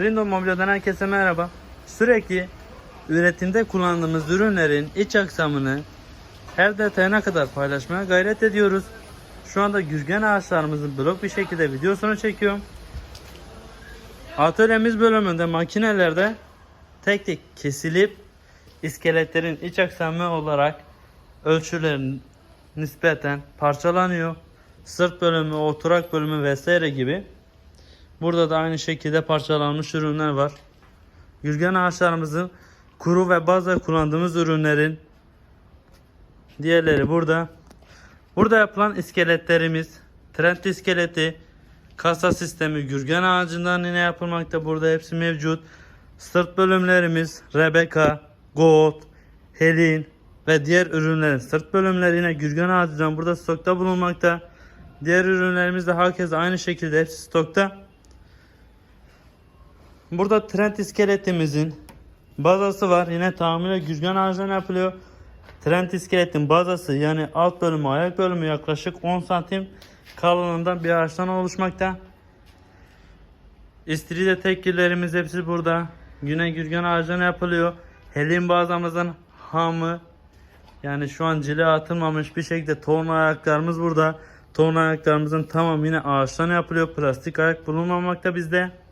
Rindo Mobilya'dan herkese merhaba. Sürekli üretimde kullandığımız ürünlerin iç aksamını her detayına kadar paylaşmaya gayret ediyoruz. Şu anda gürgen ağaçlarımızın blok bir şekilde videosunu çekiyorum. Atölyemiz bölümünde makinelerde tek tek kesilip iskeletlerin iç aksamı olarak ölçülerin nispeten parçalanıyor. Sırt bölümü, oturak bölümü vesaire gibi. Burada da aynı şekilde parçalanmış ürünler var. Gürgen ağaçlarımızın kuru ve bazda kullandığımız ürünlerin diğerleri burada. Burada yapılan iskeletlerimiz, trend iskeleti, kasa sistemi gürgen ağacından yine yapılmakta. Burada hepsi mevcut. Sırt bölümlerimiz Rebecca, Gold, Helin ve diğer ürünlerin sırt bölümleri yine gürgen ağacından burada stokta bulunmakta. Diğer ürünlerimiz de herkese aynı şekilde hepsi stokta. Burada trend iskeletimizin bazası var. Yine tamamıyla gürgen ağacından yapılıyor. Trend iskeletin bazası yani alt bölümü ayak bölümü yaklaşık 10 santim kalınlığında bir ağaçtan oluşmakta. İstiridye tekgillerimiz hepsi burada. Güne gürgen ağacından yapılıyor. Helin bazamızın hamı yani şu an cile atılmamış bir şekilde torna ayaklarımız burada. Torna ayaklarımızın tamamı yine ağaçtan yapılıyor. Plastik ayak bulunmamakta bizde.